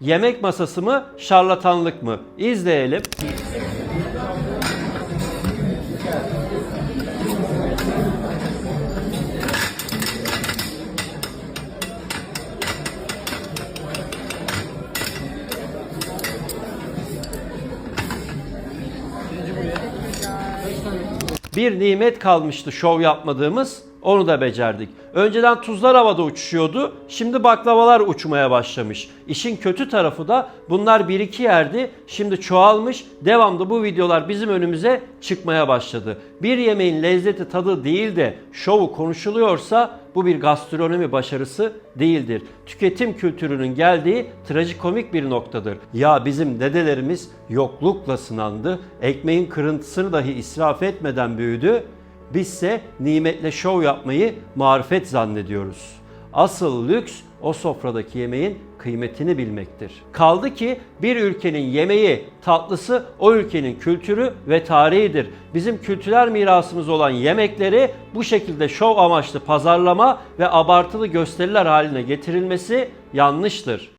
Yemek masası mı, şarlatanlık mı? İzleyelim. Bir nimet kalmıştı şov yapmadığımız. Onu da becerdik. Önceden tuzlar havada uçuşuyordu. Şimdi baklavalar uçmaya başlamış. İşin kötü tarafı da bunlar bir iki yerdi. Şimdi çoğalmış. Devamlı bu videolar bizim önümüze çıkmaya başladı. Bir yemeğin lezzeti tadı değil de şovu konuşuluyorsa bu bir gastronomi başarısı değildir. Tüketim kültürünün geldiği trajikomik bir noktadır. Ya bizim dedelerimiz yoklukla sınandı. Ekmeğin kırıntısını dahi israf etmeden büyüdü. Bizse nimetle şov yapmayı marifet zannediyoruz. Asıl lüks o sofradaki yemeğin kıymetini bilmektir. Kaldı ki bir ülkenin yemeği, tatlısı o ülkenin kültürü ve tarihidir. Bizim kültürel mirasımız olan yemekleri bu şekilde şov amaçlı pazarlama ve abartılı gösteriler haline getirilmesi yanlıştır.